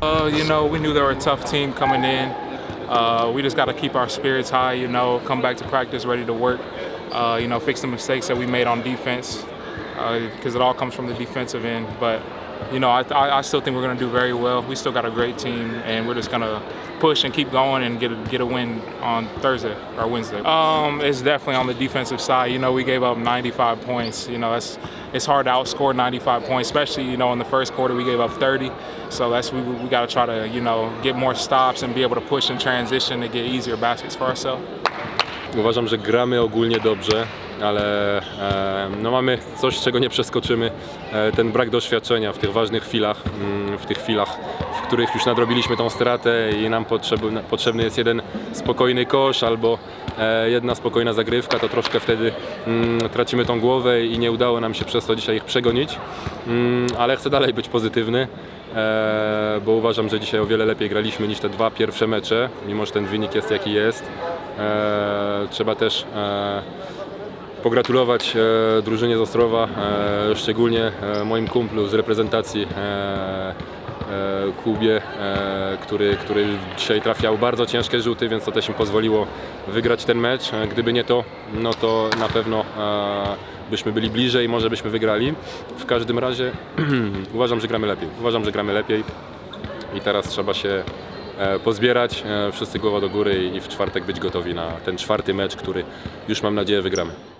Uh, you know, we knew they were a tough team coming in. Uh, we just got to keep our spirits high, you know, come back to practice ready to work, uh, you know, fix the mistakes that we made on defense because it all comes from the defensive end. But, you know, I, I, I still think we're going to do very well. We still got a great team, and we're just going to push and keep going and get a, get a win on Thursday or Wednesday. Um, it's definitely on the defensive side. You know, we gave up 95 points. You know, that's it's hard to outscore 95 points, especially you know in the first quarter we gave up 30. So that's we, we got to try to you know get more stops and be able to push and transition to get easier baskets for ourselves. Uważam, że gramy ogólnie dobrze, ale no mamy coś, czego nie przeskoczymy. E, ten brak doświadczenia w tych ważnych chwilach, mm, w tych chwilach, w których już nadrobiliśmy tą stratę i nam potrzebny, potrzebny jest jeden spokojny kosz albo e, jedna spokojna zagrywka, to troszkę wtedy mm, tracimy tą głowę i nie udało nam się przez to dzisiaj ich przegonić. Mm, ale chcę dalej być pozytywny. E, bo uważam, że dzisiaj o wiele lepiej graliśmy niż te dwa pierwsze mecze, mimo że ten wynik jest jaki jest. E, trzeba też e, pogratulować e, drużynie z Ostrowa, e, szczególnie e, moim kumplu z reprezentacji e, e, Kubie, e, który, który dzisiaj trafiał bardzo ciężkie rzuty, więc to też im pozwoliło wygrać ten mecz. E, Gdyby nie to, no to na pewno e, byśmy byli bliżej, może byśmy wygrali. W każdym razie uważam, że gramy lepiej. Uważam, że gramy lepiej i teraz trzeba się e, pozbierać, e, wszyscy głowa do góry i w czwartek być gotowi na ten czwarty mecz, który już mam nadzieję wygramy.